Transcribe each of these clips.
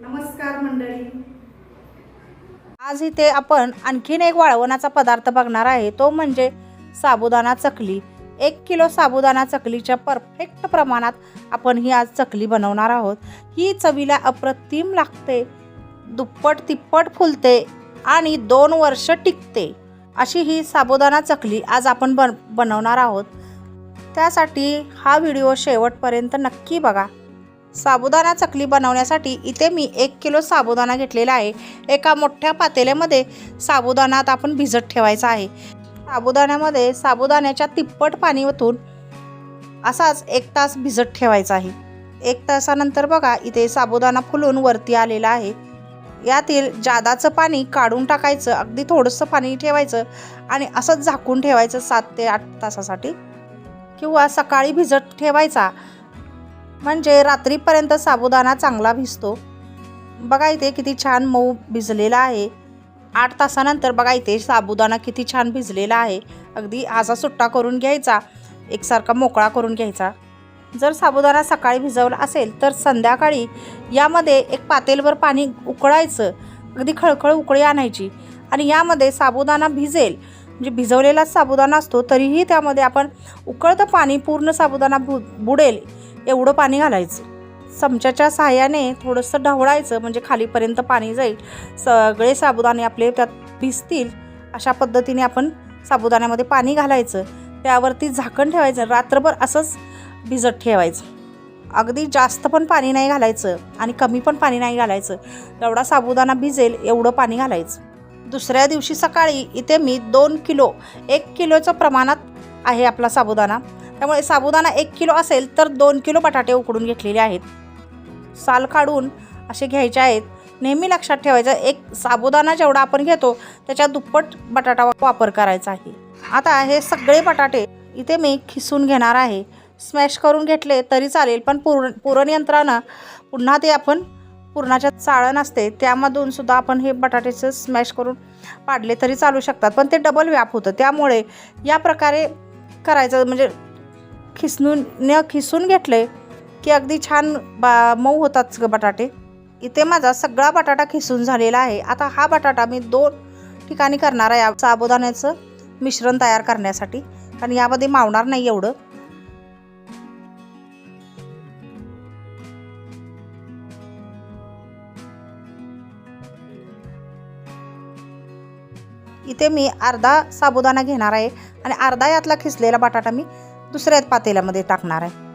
नमस्कार मंडळी. आज इथे आपण आणखीन एक वाळवणाचा पदार्थ बघणार आहे. तो म्हणजे साबुदाणा चकली. एक किलो साबुदाणा चकलीच्या परफेक्ट प्रमाणात आपण ही आज चकली बनवणार आहोत. ही चवीला अप्रतिम लागते. दुप्पट तिप्पट फुलते आणि दोन वर्ष टिकते. अशी ही साबुदाणा चकली आज आपण बन बनवणार आहोत. त्यासाठी हा व्हिडिओ शेवटपर्यंत नक्की बघा. साबुदाणा चकली बनवण्यासाठी इथे मी एक किलो साबुदाणा घेतलेला आहे. एका मोठ्या पातेल्यामध्ये साबुदाणा आता आपण भिजत ठेवायचा आहे. साबुदाण्यामध्ये साबुदाण्याच्या तिप्पट पाणी ओतून असाच एक तास भिजत ठेवायचा आहे. एक तासानंतर बघा इथे साबुदाणा फुलून वरती आलेला आहे. यातील जादाचं पाणी काढून टाकायचं अगदी थोडंसं पाणी ठेवायचं आणि असंच झाकून ठेवायचं सात ते आठ तासासाठी. किंवा सकाळी भिजत ठेवायचा म्हणजे रात्रीपर्यंत साबुदाणा चांगला भिजतो. बघा इथे किती छान मऊ भिजलेला आहे. आठ तासानंतर बघा इथे साबुदाणा किती छान भिजलेला आहे. अगदी असा सुट्टा करून घ्यायचा एकसारखा मोकळा करून घ्यायचा. जर साबुदाणा सकाळी भिजवला असेल तर संध्याकाळी यामध्ये एक पातेलभर पाणी उकळायचं अगदी खळखळ उकळी आणायची. आणि यामध्ये साबुदाणा भिजेल म्हणजे भिजवलेलाच साबुदाणा असतो तरीही त्यामध्ये आपण उकळतं पाणी पूर्ण साबुदाणा बु बुडेल. एवढं पाणी घालायचं. चमच्याच्या सहाय्याने थोडंसं ढवळायचं म्हणजे खालीपर्यंत पाणी जाईल. सगळे साबुदाणे आपले त्यात भिजतील. अशा पद्धतीने आपण साबुदाण्यामध्ये पाणी घालायचं. त्यावरती झाकण ठेवायचं. रात्रभर असंच भिजत ठेवायचं. अगदी जास्त पण पाणी नाही घालायचं आणि कमी पण पाणी नाही घालायचं. तेवढा साबुदाणा भिजेल एवढं पाणी घालायचं. दुसऱ्या दिवशी सकाळी इथे मी दोन किलो एक किलोचं प्रमाणात आहे आपला साबुदाणा. त्यामुळे साबुदाणा एक किलो असेल तर दोन किलो बटाटे उकडून घेतलेले आहेत. साल काढून असे घ्यायचे आहेत. नेहमी लक्षात ठेवायचं एक साबुदाणा जेवढा आपण घेतो त्याच्या दुप्पट बटाटा वापर करायचा आहे. आता हे सगळे बटाटे इथे मी खिसून घेणार आहे. स्मॅश करून घेतले तरी चालेल पण पुरण पुरणयंत्रानं पुन्हा ते आपण पुरणाच्या चाळण असते त्यामधून सुद्धा आपण हे बटाट्याचं स्मॅश करून पाडले तरी चालू शकतात. पण ते डबल व्याप होतं त्यामुळे या प्रकारे करायचं म्हणजे खिसून न खिसून घेतले की अगदी छान बा मऊ होतात बटाटे. इथे माझा सगळा बटाटा खिसून झालेला आहे. आता हा बटाटा मी दोन ठिकाणी करणार आहे साबुदाण्याचं मिश्रण तयार करण्यासाठी. कारण यामध्ये मावणार नाही एवढं. इथे मी अर्धा साबुदाणा घेणार आहे. आणि अर्धा यातला खिसलेला बटाटा मी दुसऱ्या पातेल्यामध्ये टाकणार आहे.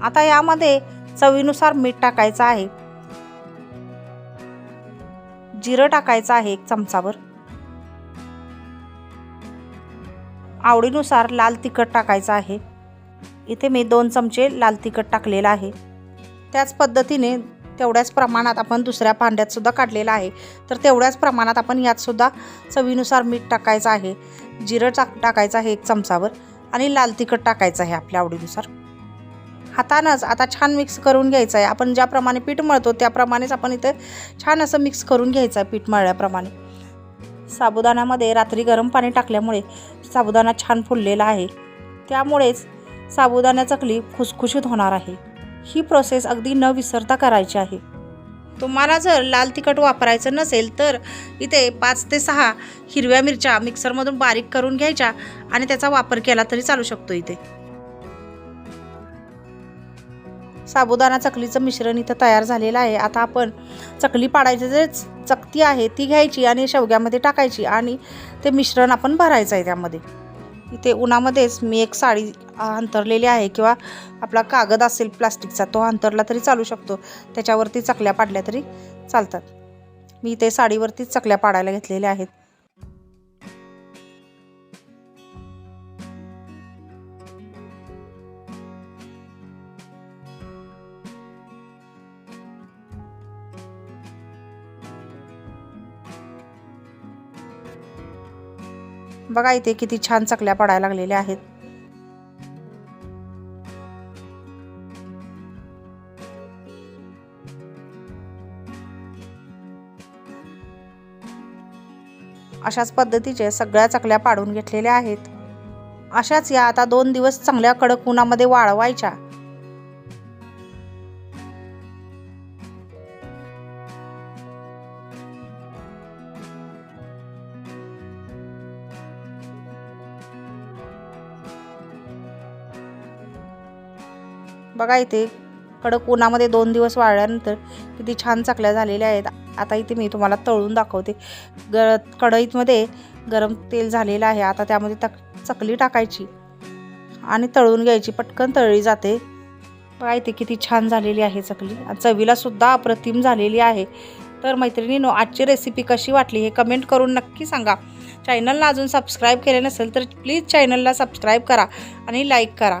आता यामध्ये चवीनुसार मीठ टाकायचं आहे. जिरं टाकायचं आहे एक चमचाभर आवडीनुसार लाल तिखट टाकायचं आहे. इथे मी दोन चमचे लाल तिखट टाकलेलं आहे. त्याच पद्धतीने तेवढ्याच प्रमाणात आपण दुसऱ्या भांड्यातसुद्धा काढलेलं आहे. तर तेवढ्याच प्रमाणात आपण यातसुद्धा चवीनुसार मीठ टाकायचं आहे. जिरं टाक टाकायचं आहे एक चमचावर. आणि लाल तिखट टाकायचं आहे आपल्या आवडीनुसार. हातानंच आता छान मिक्स करून घ्यायचं आहे आपण ज्याप्रमाणे पीठ मळतो त्याप्रमाणेच आपण इथं छान असं मिक्स करून घ्यायचं आहे पीठ मळल्याप्रमाणे. साबुदाण्यामध्ये रात्री गरम पाणी टाकल्यामुळे साबुदाणा छान फुललेला आहे. त्यामुळेच साबुदाणा चकली खुसखुशीत होणार आहे. ही प्रोसेस अगदी न विसरता करायची आहे. तुम्हाला जर लाल तिखट वापरायचं नसेल तर इथे पाच ते सहा हिरव्या मिरच्या मिक्सरमधून बारीक करून घ्यायच्या आणि त्याचा वापर केला तरी चालू शकतो इथे. साबुदाणा चकलीचं मिश्रण इथं तयार झालेलं आहे. आता आपण चकली पाडायची जे चकती आहे ती घ्यायची आणि शेवग्यामध्ये टाकायची आणि ते मिश्रण आपण भरायचं आहे त्यामध्ये. इथे उन्हामध्येच मी एक साडी अंतरलेली आहे किंवा आपला कागद असेल प्लास्टिकचा तो अंतरला तरी चालू शकतो. त्याच्यावरती चकल्या पाडल्या तरी चालतात. मी इथे साडीवरतीच चकल्या पाडायला घेतलेल्या आहेत. बघा इथे किती छान चकल्या पडायला लागलेल्या आहेत. अशाच पद्धतीचे सगळ्या चकल्या पाडून घेतलेल्या आहेत. अशाच या आता दोन दिवस चांगल्या कडक उन्हामध्ये वाळवायच्या. बघा इथे कडक उन्हामध्ये दोन दिवस वाळल्यानंतर किती छान चकल्या झालेल्या आहेत. आता इथे मी तुम्हाला तळून दाखवते. ग कढईतमध्ये गरम तेल झालेलं आहे. आता त्यामध्ये तक चकली टाकायची आणि तळून घ्यायची. पटकन तळली जाते. बघा इथे किती छान झालेली आहे चकली. आणि चवीलासुद्धा अप्रतिम झालेली आहे. तर मैत्रिणीनो आजची रेसिपी कशी वाटली हे कमेंट करून नक्की सांगा. चॅनलला अजून सबस्क्राईब केले नसेल तर प्लीज चॅनलला सबस्क्राईब करा आणि लाईक करा.